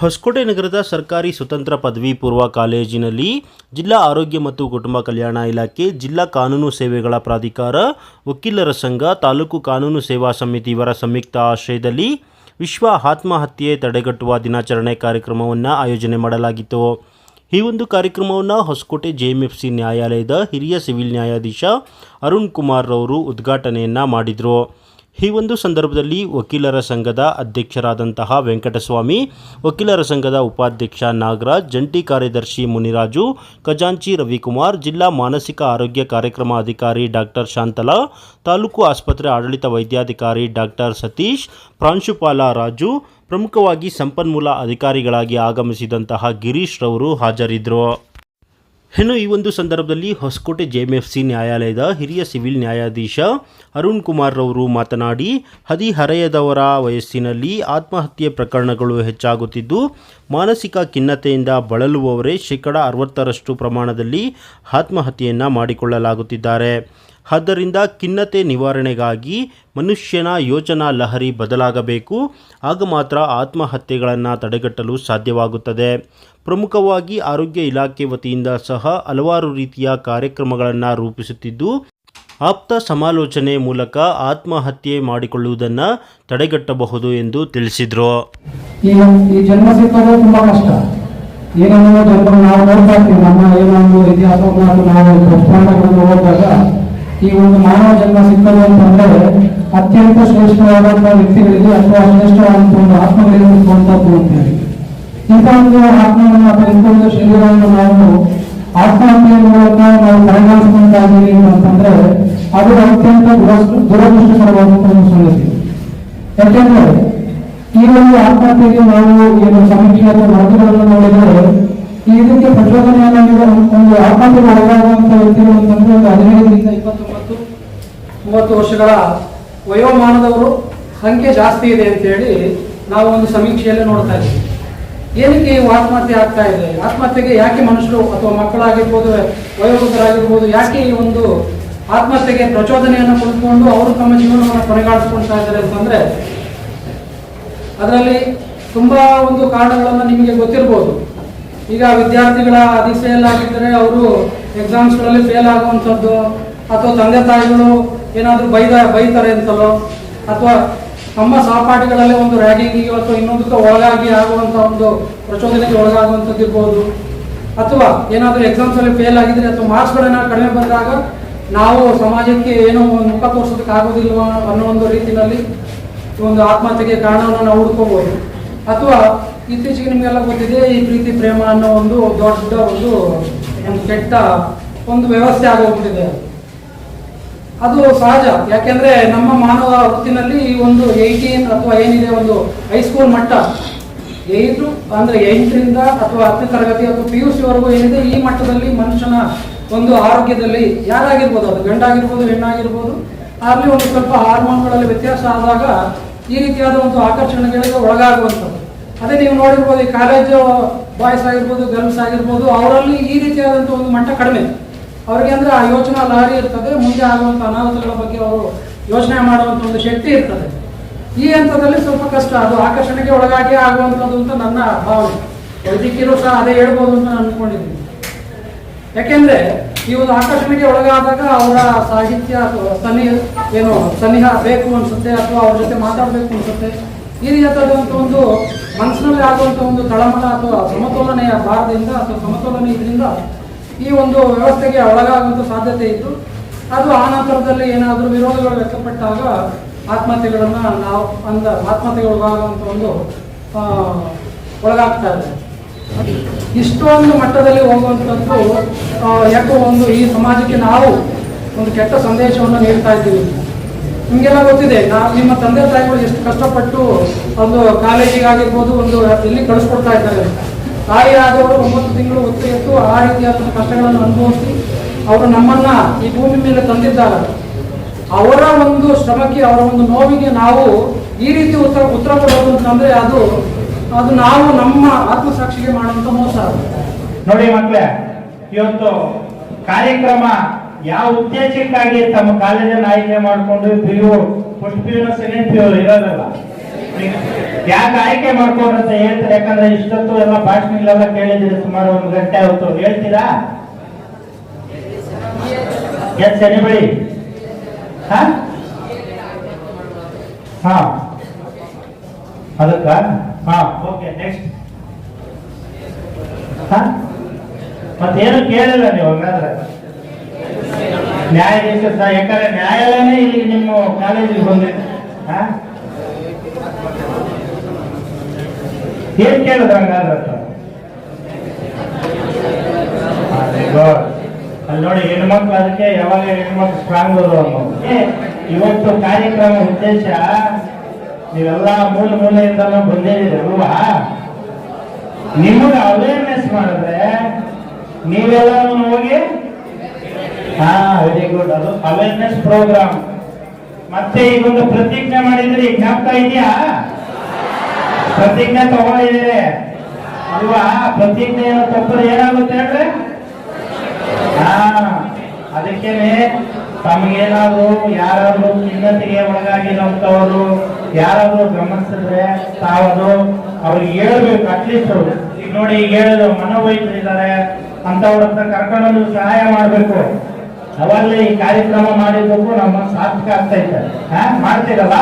ಹೊಸಕೋಟೆ ನಗರದ ಸರ್ಕಾರಿ ಸ್ವತಂತ್ರ ಪದವಿ ಪೂರ್ವ ಕಾಲೇಜಿನಲ್ಲಿ ಜಿಲ್ಲಾ ಆರೋಗ್ಯ ಮತ್ತು ಕುಟುಂಬ ಕಲ್ಯಾಣ ಇಲಾಖೆ ಜಿಲ್ಲಾ ಕಾನೂನು ಸೇವೆಗಳ ಪ್ರಾಧಿಕಾರ, ವಕೀಲರ ಸಂಘ, ತಾಲೂಕು ಕಾನೂನು ಸೇವಾ ಸಮಿತಿ ಇವರ ಸಂಯುಕ್ತ ಆಶ್ರಯದಲ್ಲಿ ವಿಶ್ವ ಆತ್ಮಹತ್ಯೆ ತಡೆಗಟ್ಟುವ ದಿನಾಚರಣೆ ಕಾರ್ಯಕ್ರಮವನ್ನು ಆಯೋಜನೆ ಮಾಡಲಾಗಿತ್ತು. ಈ ಒಂದು ಕಾರ್ಯಕ್ರಮವನ್ನು ಹೊಸಕೋಟೆ ಜೆಎಂಎಫ್ಸಿ ನ್ಯಾಯಾಲಯದ ಹಿರಿಯ ಸಿವಿಲ್ ನ್ಯಾಯಾಧೀಶ ಅರುಣ್ ಕುಮಾರ್ ರವರು ಉದ್ಘಾಟನೆಯನ್ನು ಮಾಡಿದರು. ಈ ಒಂದು ಸಂದರ್ಭದಲ್ಲಿ ವಕೀಲರ ಸಂಘದ ಅಧ್ಯಕ್ಷರಾದಂತಹ ವೆಂಕಟಸ್ವಾಮಿ, ವಕೀಲರ ಸಂಘದ ಉಪಾಧ್ಯಕ್ಷ ನಾಗರಾಜ್, ಜಂಟಿ ಕಾರ್ಯದರ್ಶಿ ಮುನಿರಾಜು, ಖಜಾಂಚಿ ರವಿಕುಮಾರ್, ಜಿಲ್ಲಾ ಮಾನಸಿಕ ಆರೋಗ್ಯ ಕಾರ್ಯಕ್ರಮ ಅಧಿಕಾರಿ ಡಾಕ್ಟರ್ ಶಾಂತಲಾ, ತಾಲೂಕು ಆಸ್ಪತ್ರೆ ಆಡಳಿತ ವೈದ್ಯಾಧಿಕಾರಿ ಡಾಕ್ಟರ್ ಸತೀಶ್, ಪ್ರಾಂಶುಪಾಲ ರಾಜು, ಪ್ರಮುಖವಾಗಿ ಸಂಪನ್ಮೂಲ ಅಧಿಕಾರಿಗಳಾಗಿ ಆಗಮಿಸಿದಂತಹ ಗಿರೀಶ್ ರವರು ಹಾಜರಿದ್ದರು ಇನ್ನು ಈ ಒಂದು ಸಂದರ್ಭದಲ್ಲಿ ಹೊಸಕೋಟೆ ಜೆಎಂಎಫ್ಸಿ ನ್ಯಾಯಾಲಯದ ಹಿರಿಯ ಸಿವಿಲ್ ನ್ಯಾಯಾಧೀಶ ಅರುಣ್ ಕುಮಾರ್ ರವರು ಮಾತನಾಡಿ, ಹದಿಹರೆಯದವರ ವಯಸ್ಸಿನಲ್ಲಿ ಆತ್ಮಹತ್ಯೆ ಪ್ರಕರಣಗಳು ಹೆಚ್ಚಾಗುತ್ತಿದ್ದು, ಮಾನಸಿಕ ಖಿನ್ನತೆಯಿಂದ ಬಳಲುವವರೇ ಶೇಕಡ ಅರವತ್ತರಷ್ಟು ಪ್ರಮಾಣದಲ್ಲಿ ಆತ್ಮಹತ್ಯೆಯನ್ನು ಮಾಡಿಕೊಳ್ಳಲಾಗುತ್ತಿದ್ದಾರೆ. ಆದ್ದರಿಂದ ಖಿನ್ನತೆ ನಿವಾರಣೆಗಾಗಿ ಮನುಷ್ಯನ ಯೋಚನಾ ಲಹರಿ ಬದಲಾಗಬೇಕು. ಆಗ ಮಾತ್ರ ಆತ್ಮಹತ್ಯೆಗಳನ್ನು ತಡೆಗಟ್ಟಲು ಸಾಧ್ಯವಾಗುತ್ತದೆ. ಪ್ರಮುಖವಾಗಿ ಆರೋಗ್ಯ ಇಲಾಖೆ ವತಿಯಿಂದ ಸಹ ಹಲವಾರು ರೀತಿಯ ಕಾರ್ಯಕ್ರಮಗಳನ್ನು ರೂಪಿಸುತ್ತಿದ್ದು, ಆಪ್ತ ಸಮಾಲೋಚನೆ ಮೂಲಕ ಆತ್ಮಹತ್ಯೆ ಮಾಡಿಕೊಳ್ಳುವುದನ್ನು ತಡೆಗಟ್ಟಬಹುದು ಎಂದು ತಿಳಿಸಿದರು. ಈ ಜನ್ಮ ಸಿಕ್ಕೋದು ಕಷ್ಟ. ಈಗ ನಾವು ನೋಡ್ತಾ ಇರ್ತೀವಿ, ನಮ್ಮ ಏನೊಂದು ಇತಿಹಾಸವನ್ನು ನಾವು ಈ ಒಂದು ಮಾನವ ಜನ್ಮ ಸಿಕ್ಕೋದು ಅಂತಂದ್ರೆ ಅತ್ಯಂತ ಶ್ರೇಷ್ಠವಾದಂತಹ ವ್ಯಕ್ತಿಗಳಿಗೆ ಅಥವಾ ಶ್ರೇಷ್ಠವಾದಂತಹ ಒಂದು ಆತ್ಮಗಳಿಗೆ ಸಿಕ್ಕುವಂತದ್ದು ಅಂತ ಹೇಳಿ. ಇಂಥ ಒಂದು ಆತ್ಮವನ್ನು ಅಥವಾ ಇಂಥ ಒಂದು ಶರೀರವನ್ನು ನಾವು ಆತ್ಮಹತ್ಯೆಯ ಮೂಲಕ ನಾವು ಪರಿಗಣಿಸ್ಕೊಂತಾ ಇದ್ದೀವಿ ಅಂತಂದ್ರೆ ಅದು ಅತ್ಯಂತ ದುರದೃಷ್ಟ ದುರದೃಷ್ಟಕರವಾದಂತಹ ಒಂದು ಸಂಗತಿ. ಯಾಕೆಂದ್ರೆ ಈ ಒಂದು ಆತ್ಮಹತ್ಯೆಗೆ ನಾವು ಏನು ಸಮೀಕ್ಷೆ ಅಥವಾ ವರದಿಗಳನ್ನು ನೋಡಿದರೆ ಈ ಇದಕ್ಕೆ ಪ್ರಚೋದನೆಯನ್ನು ಒಂದು ಆತ್ಮಹತ್ಯೆಗೆ ಒಳಗಾಗುವಂತ ವ್ಯಕ್ತಿಗಳು ಅಂತಂದ್ರೆ ಒಂದು ಹದಿನೈದರಿಂದ ಇಪ್ಪತ್ತೊಂಬತ್ತು, ಮೂವತ್ತು ವರ್ಷಗಳ ವಯೋಮಾನದವರು ಸಂಖ್ಯೆ ಜಾಸ್ತಿ ಇದೆ ಅಂತ ಹೇಳಿ ನಾವು ಒಂದು ಸಮೀಕ್ಷೆಯಲ್ಲಿ ನೋಡ್ತಾ ಇದ್ದೀವಿ. ಏನಕ್ಕೆ ಇವು ಆತ್ಮಹತ್ಯೆ ಆಗ್ತಾ ಇದೆ? ಆತ್ಮಹತ್ಯೆಗೆ ಯಾಕೆ ಮನುಷ್ಯರು ಅಥವಾ ಮಕ್ಕಳಾಗಿರ್ಬೋದು, ವಯೋವೃದ್ಧರಾಗಿರ್ಬೋದು, ಯಾಕೆ ಈ ಒಂದು ಆತ್ಮಹತ್ಯೆಗೆ ಪ್ರಚೋದನೆಯನ್ನು ಕೊಡ್ಕೊಂಡು ಅವರು ತಮ್ಮ ಜೀವನವನ್ನು ಕೊನೆಗಾಣಿಸ್ಕೊಳ್ತಾ ಇದ್ದಾರೆ ಅಂತಂದ್ರೆ, ಅದರಲ್ಲಿ ತುಂಬಾ ಒಂದು ಕಾರಣಗಳನ್ನು ನಿಮಗೆ ಗೊತ್ತಿರ್ಬೋದು. ಈಗ ವಿದ್ಯಾರ್ಥಿಗಳ ಆಗಿದ್ದರೆ ಅವರು ಎಕ್ಸಾಮ್ಸ್ಗಳಲ್ಲಿ ಫೇಲ್ ಆಗುವಂಥದ್ದು, ಅಥವಾ ತಂದೆ ತಾಯಿಗಳು ಏನಾದರೂ ಬೈದ, ಬೈತಾರೆ ಅಂತಲೋ, ಅಥವಾ ತಮ್ಮ ಸಹಪಾಠಿಗಳಲ್ಲಿ ಒಂದು ರ್ಯಾಗಿಂಗಿಗೆ ಅಥವಾ ಇನ್ನೊಂದಕ್ಕೆ ಒಳಗಾಗಿ ಆಗುವಂಥ ಒಂದು ಪ್ರಚೋದನೆಗೆ ಒಳಗಾಗುವಂಥದ್ದು ಇರ್ಬೋದು. ಅಥವಾ ಏನಾದರೂ ಎಕ್ಸಾಮ್ಸಲ್ಲಿ ಫೇಲ್ ಆಗಿದ್ರೆ ಅಥವಾ ಮಾರ್ಕ್ಸ್ಗಳನ್ನ ಕಡಿಮೆ ಬಂದಾಗ ನಾವು ಸಮಾಜಕ್ಕೆ ಏನೋ ಒಂದು ಮುಖ ತೋರಿಸೋದಕ್ಕೆ ಆಗೋದಿಲ್ವ ಅನ್ನೋ ಒಂದು ರೀತಿಯಲ್ಲಿ ಒಂದು ಆತ್ಮಹತ್ಯೆಗೆ ಕಾರಣವನ್ನು ನಾವು ಹುಡ್ಕೋಬೋದು. ಅಥವಾ ಇತ್ತೀಚೆಗೆ ನಿಮಗೆಲ್ಲ ಗೊತ್ತಿದೆ, ಈ ಪ್ರೀತಿ, ಪ್ರೇಮ ಅನ್ನೋ ಒಂದು ದೊಡ್ಡ ಒಂದು ಒಂದು ಕೆಟ್ಟ ಒಂದು ವ್ಯವಸ್ಥೆ ಆಗೋಗ್ಬಿಟ್ಟಿದೆ. ಅದು ಸಹಜ. ಯಾಕೆಂದ್ರೆ ನಮ್ಮ ಮಾನವ ಹೊತ್ತಿನಲ್ಲಿ ಈ ಒಂದು ಏಯ್ಟೀನ್ ಅಥವಾ ಏನಿದೆ ಒಂದು ಹೈಸ್ಕೂಲ್ ಮಟ್ಟ ಏಯ್ಟು ಅಂದ್ರೆ ಎಂಟರಿಂದ ಅಥವಾ ಹತ್ತನೇ ತರಗತಿ ಅಥವಾ ಪಿ ಯು ಸಿವರೆಗೂ ಏನಿದೆ, ಈ ಮಟ್ಟದಲ್ಲಿ ಮನುಷ್ಯನ ಒಂದು ಆರೋಗ್ಯದಲ್ಲಿ ಯಾರಾಗಿರ್ಬೋದು, ಅದು ಗಂಡಾಗಿರ್ಬೋದು, ಹೆಣ್ಣಾಗಿರ್ಬೋದು, ಅಲ್ಲಿ ಒಂದು ಸ್ವಲ್ಪ ಹಾರ್ಮೋನ್ಗಳಲ್ಲಿ ವ್ಯತ್ಯಾಸ ಆದಾಗ ಈ ರೀತಿಯಾದ ಒಂದು ಆಕರ್ಷಣೆಗಳಿಗೆ ಒಳಗಾಗುವಂಥದ್ದು. ಅದೇ ನೀವು ನೋಡಿರ್ಬೋದು ಈ ಕಾಲೇಜು ಬಾಯ್ಸ್ ಆಗಿರ್ಬೋದು ಗರ್ಲ್ಸ್ ಆಗಿರ್ಬೋದು, ಅವರಲ್ಲಿ ಈ ರೀತಿಯಾದಂಥ ಒಂದು ಮಟ್ಟ ಕಡಿಮೆ. ಅವ್ರಿಗೆ ಅಂದ್ರೆ ಆ ಯೋಚನಾ ಲಾರಿ ಇರ್ತದೆ, ಮುಂದೆ ಆಗುವಂಥ ಅನಾಹುತಗಳ ಬಗ್ಗೆ ಅವರು ಯೋಚನೆ ಮಾಡುವಂಥ ಒಂದು ಶಕ್ತಿ ಇರ್ತದೆ. ಈ ಹಂತದಲ್ಲಿ ಸ್ವಲ್ಪ ಕಷ್ಟ, ಅದು ಆಕರ್ಷಣೆಗೆ ಒಳಗಾಗಿ ಆಗುವಂಥದ್ದು ಅಂತ ನನ್ನ ಭಾವನೆ. ವೈದ್ಯಕೀಯರು ಸಹ ಅದೇ ಹೇಳ್ಬೋದು ಅಂತ ನಾನು ಅನ್ಕೊಂಡಿದ್ದೀನಿ. ಯಾಕೆಂದ್ರೆ, ಈ ಒಂದು ಆಕರ್ಷಣೆಗೆ ಒಳಗಾದಾಗ ಅವರ ಸಾಹಿತ್ಯ ಅಥವಾ ಸನಿ ಏನು ಸನಿಹ ಬೇಕು ಅನ್ಸುತ್ತೆ ಅಥವಾ ಅವ್ರ ಜೊತೆ ಮಾತಾಡಬೇಕು ಅನ್ಸುತ್ತೆ. ಈ ರೀತಿಯಾದಂಥ ಒಂದು ಮನಸ್ಸಿನಲ್ಲಿ ಆಗುವಂಥ ಒಂದು ತಳಮಳ ಅಥವಾ ಸಮತೋಲನೆಯ ಭಾರದಿಂದ ಅಥವಾ ಸಮತೋಲನೆ ಇದರಿಂದ ಈ ಒಂದು ವ್ಯವಸ್ಥೆಗೆ ಒಳಗಾಗುವಂಥ ಸಾಧ್ಯತೆ ಇತ್ತು. ಅದು ಆ ನಂತರದಲ್ಲಿ ಏನಾದರೂ ವಿರೋಧಗಳು ವ್ಯಕ್ತಪಟ್ಟಾಗ ಆತ್ಮಹತ್ಯೆಗಳನ್ನು ನಾವು ಅಂದ ಆತ್ಮಹತ್ಯೆಗೆ ಒಳಗಾಗುವಂಥ ಒಂದು ಒಳಗಾಗ್ತಾ ಇದೆ. ಇಷ್ಟೊಂದು ಮಟ್ಟದಲ್ಲಿ ಹೋಗುವಂಥದ್ದು ಯಾಕೋ ಒಂದು ಈ ಸಮಾಜಕ್ಕೆ ನಾವು ಒಂದು ಕೆಟ್ಟ ಸಂದೇಶವನ್ನು ನೀಡ್ತಾ ಇದ್ದೀವಿ. ನಿಮಗೆಲ್ಲ ಗೊತ್ತಿದೆ ನಾನು ನಿಮ್ಮ ತಂದೆ ತಾಯಿಗಳು ಎಷ್ಟು ಕಷ್ಟಪಟ್ಟು ಒಂದು ಕಾಲೇಜಿಗಾಗಿರ್ಬೋದು, ಒಂದು ಎಲ್ಲಿ ಕಳಿಸ್ಕೊಡ್ತಾ ಇದ್ದಾರೆ. ತಾಯಿ ಆದವರು ಒಂಬತ್ತು ತಿಂಗಳು ಎತ್ತು ಆ ರೀತಿಯಾದ ಕಷ್ಟಗಳನ್ನು ಅನುಭವಿಸಿ ಅವರು ನಮ್ಮನ್ನ ಈ ಭೂಮಿ ಮೇಲೆ ತಂದಿದ್ದಾರೆ ಅವರ ಒಂದು ಶ್ರಮಕ್ಕೆ, ಅವರ ಒಂದು ನೋವಿಗೆ ನಾವು ಈ ರೀತಿ ಉತ್ತರ ಉತ್ತರ ಕೊಡೋದು ಅಂತಂದ್ರೆ ಅದು ಅದು ನಾವು ನಮ್ಮ ಆತ್ಮಸಾಕ್ಷಿಗೆ ಮಾಡುವಂತ ಮೋಸ ನೋಡಿ ಮಕ್ಕಳೇ, ಇವತ್ತು ಕಾರ್ಯಕ್ರಮ ಯಾವ ಉದ್ದೇಶಕ್ಕಾಗಿ ತಮ್ಮ ಕಾಲೇಜನ್ನು ಆಯ್ಕೆ ಮಾಡಿಕೊಂಡು PU first P U second ಇರೋದಲ್ಲ? ಯಾಕೆ ಆಯ್ಕೆ ಮಾಡ್ಕೊಂಡ್ರಂತ ಹೇಳ್ತಾರೆ? ಯಾಕಂದ್ರೆ ಇಷ್ಟೊತ್ತು ಎಲ್ಲ ಭಾಷಣಗಳೆಲ್ಲ ಕೇಳಿದ್ರೆ ಸುಮಾರು ಒಂದು ಗಂಟೆ ಹೊತ್ತು ಹೇಳ್ತೀರಾ? Yes, anybody. ಹಾ? ಹಾ. ಅದಕ್ಕ? ಹಾ, ಓಕೆ ನೆಕ್ಸ್ಟ್ ಹಾ? ಮತ್ತೇನು ಕೇಳಿಲ್ಲ ನೀವು ಹಂಗಾದ್ರೆ. ನ್ಯಾಯಾಧೀಶ ಸಹ ಯಾಕಂದ್ರೆ ನ್ಯಾಯಾಲಯನೇ ಇಲ್ಲಿ ನಿಮ್ಮ ಕಾಲೇಜಿಗೆ ಬಂದಿದೆ. ಏನ್ ಕೇಳುದು ಹಂಗಾದ್ರೆ. ಅಲ್ಲಿ ನೋಡಿ ಹೆಣ್ಮಕ್ಳು ಅದಕ್ಕೆ ಯಾವಾಗ ಹೆಣ್ಮಕ್ಳು ಸ್ಟ್ರಾಂಗ್ ಏ, ಇವತ್ತು ಕಾರ್ಯಕ್ರಮ ಉದ್ದೇಶ ನೀವೆಲ್ಲ ಮೂಲ ಮೂಲೆಯಿಂದ ಬಂದಿದ್ದೀರಿ ಅಲ್ವಾ? ನಿಮಗೆ ಅವೇರ್ನೆಸ್ ಮಾಡಿದ್ರೆ ನೀವೆಲ್ಲರೂ ಹೋಗಿ ಹಾ ವೆರಿ ಗುಡ್ ಅದು ಅವೇರ್ನೆಸ್ ಪ್ರೋಗ್ರಾಮ್ ಮತ್ತೆ ಈಗೊಂದು ಪ್ರತಿಜ್ಞೆ ಮಾಡಿದ್ರಿ. ಜ್ಞಾಪಕ ಇದೆಯಾ? ಪ್ರತಿಜ್ಞೆ ತಗೊಂಡಿದ್ದೀರಿ. ಅಲ್ವಾ? ಪ್ರತಿಜ್ಞೆ ತಪ್ಪರೆ ಏನಾಗುತ್ತೆ ಹೇಳ್ರಿ ಹಾ, ಅದಕ್ಕೇನೆ ತಮಗೇನಾದ್ರು ಯಾರಾದ್ರೂ ಖಿನ್ನತೆಗೆ ಒಳಗಾಗಿರೋಂಥವ್ರು ಯಾರಾದ್ರೂ ಗಮನಿಸಿದ್ರೆ ತಾವದು ಅವ್ರಿಗೆ ಹೇಳ್ಬೇಕು ಅಟ್ಲೀಸ್ಟ್ ಈಗ ನೋಡಿ, ಈಗ ಹೇಳಿದ್ರು, ಮನೋವೈದ್ಯರು ಇದ್ದಾರೆ. ಅಂತವ್ರ ಹತ್ರ ಕರ್ಕೊಂಡು ಸಹಾಯ ಮಾಡ್ಬೇಕು. ಅವಾಗಲೇ ಈ ಕಾರ್ಯಕ್ರಮ ಮಾಡಿದ್ದಕ್ಕೂ ನಮ್ಮ ಸಾರ್ಥಕ ಆಗ್ತಾ ಇದ್ದಾರೆ. ಮಾಡ್ತೀರಲ್ಲ?